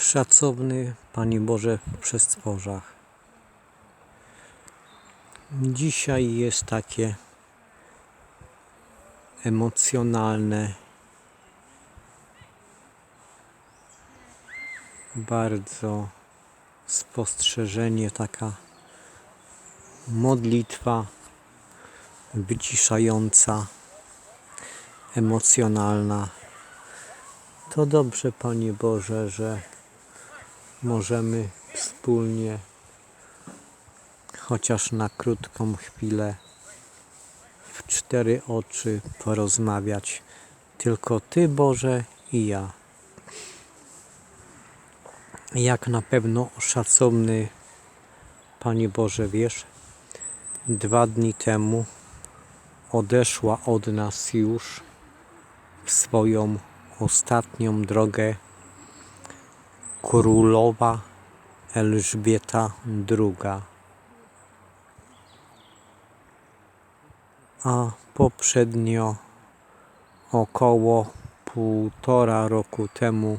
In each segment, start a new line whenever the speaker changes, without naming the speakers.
Szacowny Panie Boże w przestworzach. Dzisiaj jest takie emocjonalne, bardzo spostrzeżenie, taka modlitwa wyciszająca, emocjonalna. To dobrze, Panie Boże, że możemy wspólnie, chociaż na krótką chwilę, w cztery oczy porozmawiać. Tylko Ty, Boże, i ja. Jak na pewno szacowny Panie Boże wiesz, dwa dni temu odeszła od nas już w swoją ostatnią drogę królowa Elżbieta II. A poprzednio około półtora roku temu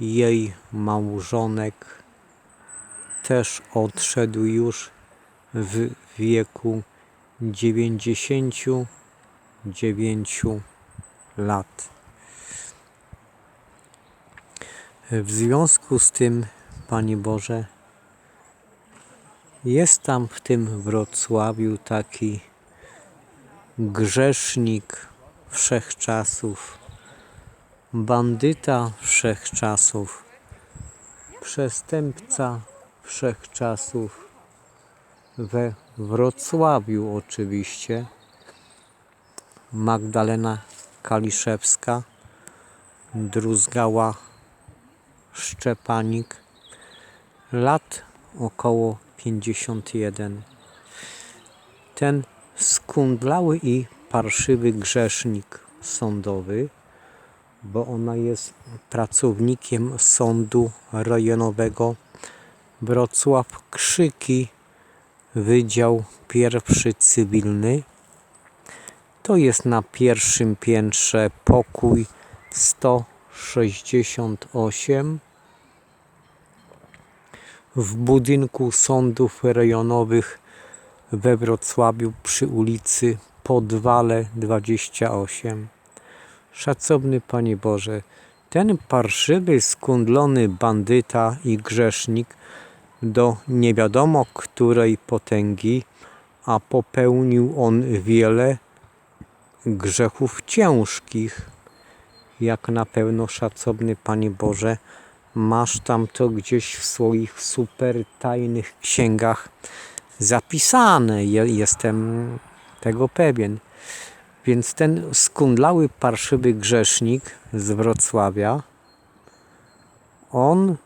jej małżonek też odszedł już w wieku 99 lat. W związku z tym, Panie Boże, jest tam w tym Wrocławiu taki grzesznik wszechczasów, bandyta wszechczasów, przestępca wszechczasów, we Wrocławiu oczywiście, Magdalena Kaliszewska, druzgała Szczepanik, lat około 51. Ten skundlały i parszywy grzesznik sądowy, bo ona jest pracownikiem sądu rejonowego Wrocław Krzyki, Wydział Pierwszy Cywilny. To jest na pierwszym piętrze pokój 168 w budynku sądów rejonowych we Wrocławiu przy ulicy Podwale 28. Szacowny Panie Boże, ten parszywy, skundlony bandyta i grzesznik do nie wiadomo której potęgi, a popełnił on wiele grzechów ciężkich, jak na pewno szacowny Panie Boże, masz tam to gdzieś w swoich super tajnych księgach zapisane. Je- Jestem tego pewien. Więc ten skundlały, parszywy grzesznik z Wrocławia, on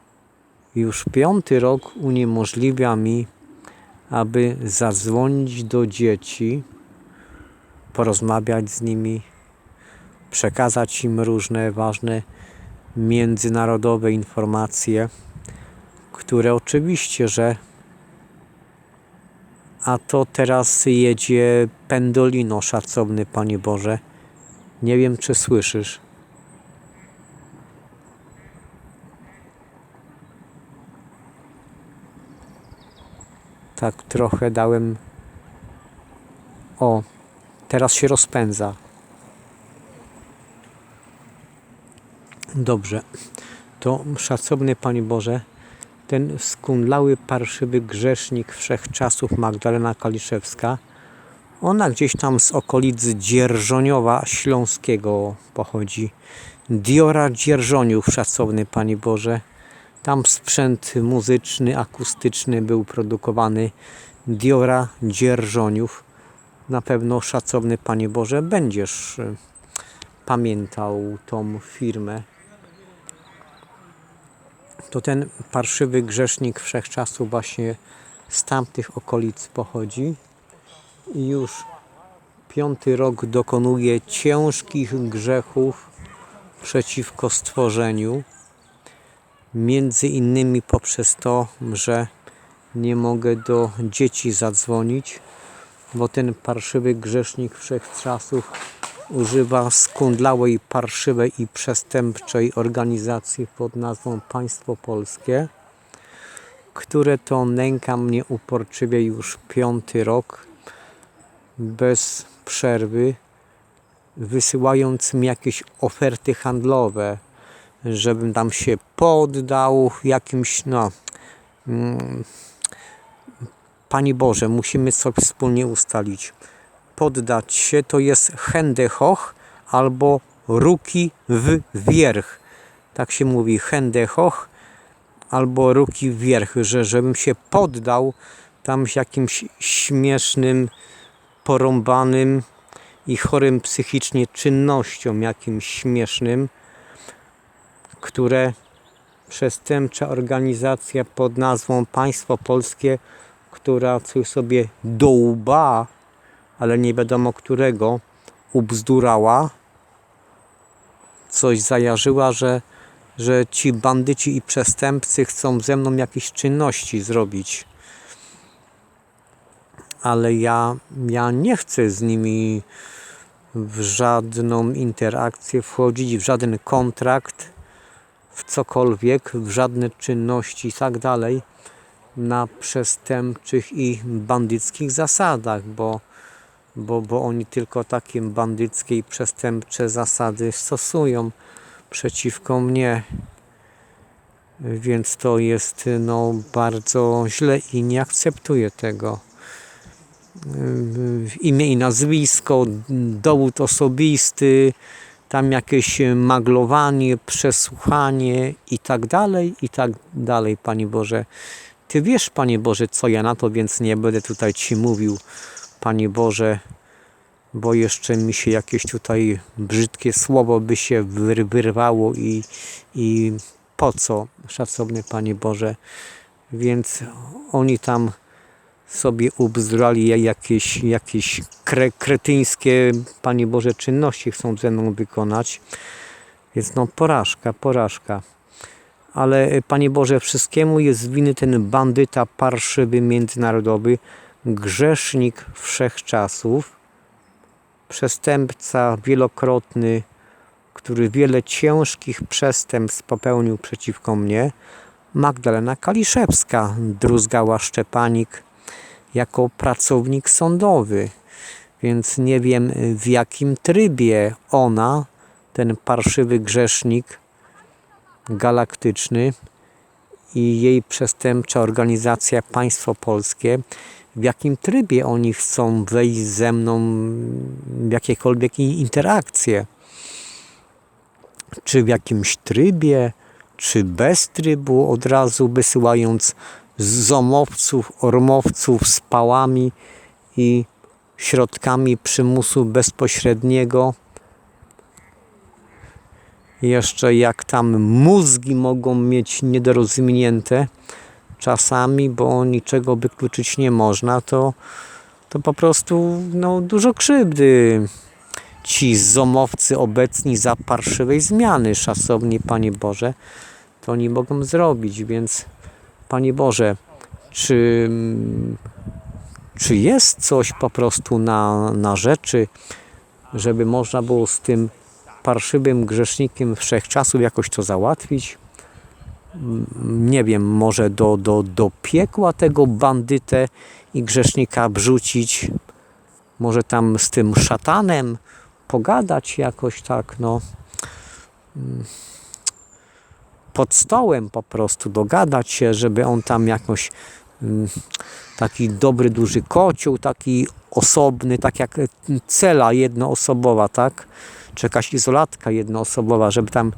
już piąty rok uniemożliwia mi, aby zadzwonić do dzieci, porozmawiać z nimi, przekazać im różne ważne międzynarodowe informacje, które oczywiście, że a to teraz jedzie Pendolino, szacowny Panie Boże. Nie wiem, czy słyszysz. Tak trochę dałem. O, teraz się rozpędza. Dobrze. To szacowny Panie Boże, ten skundlały, parszywy grzesznik wszechczasów Magdalena Kaliszewska, ona gdzieś tam z okolic Dzierżoniowa Śląskiego pochodzi. Diora Dzierżoniów, szacowny Panie Boże. Tam sprzęt muzyczny, akustyczny był produkowany. Diora Dzierżoniów. Na pewno, szacowny Panie Boże, będziesz y, pamiętał tą firmę to ten parszywy grzesznik wszechczasów właśnie z tamtych okolic pochodzi i już piąty rok dokonuje ciężkich grzechów przeciwko stworzeniu. Między innymi poprzez to, że nie mogę do dzieci zadzwonić, bo ten parszywy grzesznik wszechczasów używa skundlałej, parszywej i przestępczej organizacji pod nazwą Państwo Polskie, które to nęka mnie uporczywie już piąty rok bez przerwy, wysyłając mi jakieś oferty handlowe, żebym tam się poddał jakimś, no, mm, Panie Boże, musimy sobie wspólnie ustalić. Poddać się to jest hendehoch albo ruki w wierch. Tak się mówi, hendehoch albo ruki w wierch, że żebym się poddał tam jakimś śmiesznym, porąbanym i chorym psychicznie czynnościom jakimś śmiesznym, które przestępcza organizacja pod nazwą Państwo Polskie, która coś sobie do łba, ale nie wiadomo którego, ubzdurała, coś zajarzyła, że, że ci bandyci i przestępcy chcą ze mną jakieś czynności zrobić. Ale ja, ja nie chcę z nimi w żadną interakcję wchodzić, w żaden kontrakt, w cokolwiek, w żadne czynności i tak dalej na przestępczych i bandyckich zasadach, bo, bo, bo oni tylko takie bandyckie i przestępcze zasady stosują przeciwko mnie. Więc to jest no, bardzo źle i nie akceptuję tego. Imię i nazwisko, dowód osobisty, tam jakieś maglowanie, przesłuchanie i tak dalej, i tak dalej, Panie Boże. Ty wiesz, Panie Boże, co ja na to, więc nie będę tutaj Ci mówił, Panie Boże, bo jeszcze mi się jakieś tutaj brzydkie słowo by się wyrwało i, i po co, szacowny Panie Boże. Więc oni tam sobie ubzdrali jakieś, jakieś kre, kretyńskie, Panie Boże, czynności chcą ze mną wykonać. Więc no porażka, porażka. Ale Panie Boże, wszystkiemu jest winy ten bandyta parszywy międzynarodowy, grzesznik wszechczasów, przestępca wielokrotny, który wiele ciężkich przestępstw popełnił przeciwko mnie, Magdalena Kaliszewska, druzgała Szczepanik, jako pracownik sądowy, więc nie wiem w jakim trybie ona, ten parszywy grzesznik galaktyczny i jej przestępcza organizacja Państwo Polskie, w jakim trybie oni chcą wejść ze mną w jakiekolwiek interakcje. Czy w jakimś trybie, czy bez trybu, od razu wysyłając zomowców, ormowców z pałami i środkami przymusu bezpośredniego. Jeszcze jak tam mózgi mogą mieć niedorozwinięte czasami, bo niczego wykluczyć nie można, to, to po prostu no, dużo krzywdy ci zomowcy obecni za parszywej zmiany, szanowni Panie Boże, to oni mogą zrobić, więc Panie Boże, czy, czy jest coś po prostu na, na rzeczy, żeby można było z tym parszywym grzesznikiem wszechczasów jakoś to załatwić? Nie wiem, może do, do, do piekła tego bandytę i grzesznika wrzucić, może tam z tym szatanem pogadać jakoś tak, no? Pod stołem po prostu dogadać się, żeby on tam jakoś mm, taki dobry, duży kocioł, taki osobny, tak jak cela jednoosobowa, tak? Czy jakaś izolatka jednoosobowa, żeby tam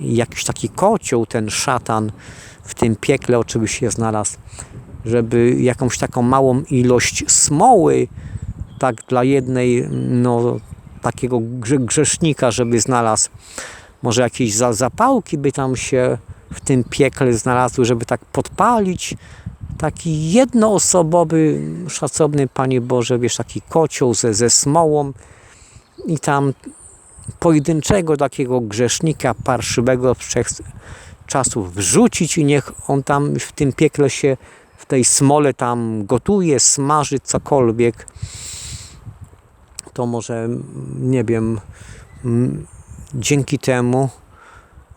jakiś taki kocioł, ten szatan w tym piekle oczywiście znalazł, żeby jakąś taką małą ilość smoły, tak dla jednej, no, takiego grzesznika, żeby znalazł może jakieś zapałki by tam się w tym piekle znalazły, żeby tak podpalić. Taki jednoosobowy, szacowny Panie Boże, wiesz, taki kocioł ze, ze smołą i tam pojedynczego takiego grzesznika parszywego wszech czasów wrzucić i niech on tam w tym piekle się w tej smole tam gotuje, smaży, cokolwiek. to może, nie wiem, dzięki temu,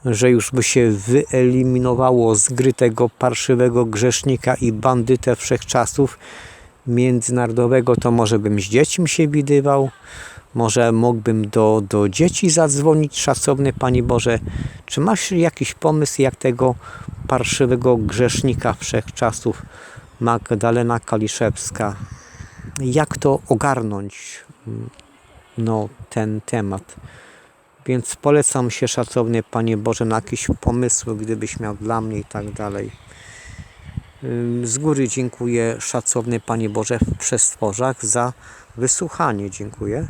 że już by się wyeliminowało z gry tego parszywego grzesznika i bandytę wszechczasów międzynarodowego, to może bym z dziećmi się widywał, może mógłbym do, do dzieci zadzwonić. Szacowny Panie Boże, czy masz jakiś pomysł, jak tego parszywego grzesznika wszechczasów Magdalena Kaliszewska, jak to ogarnąć, mm, no, ten temat? Więc polecam się, szacowny Panie Boże, na jakieś pomysły, gdybyś miał dla mnie i tak dalej. Z góry dziękuję, szacowny Panie Boże, w przestworzach za wysłuchanie. Dziękuję.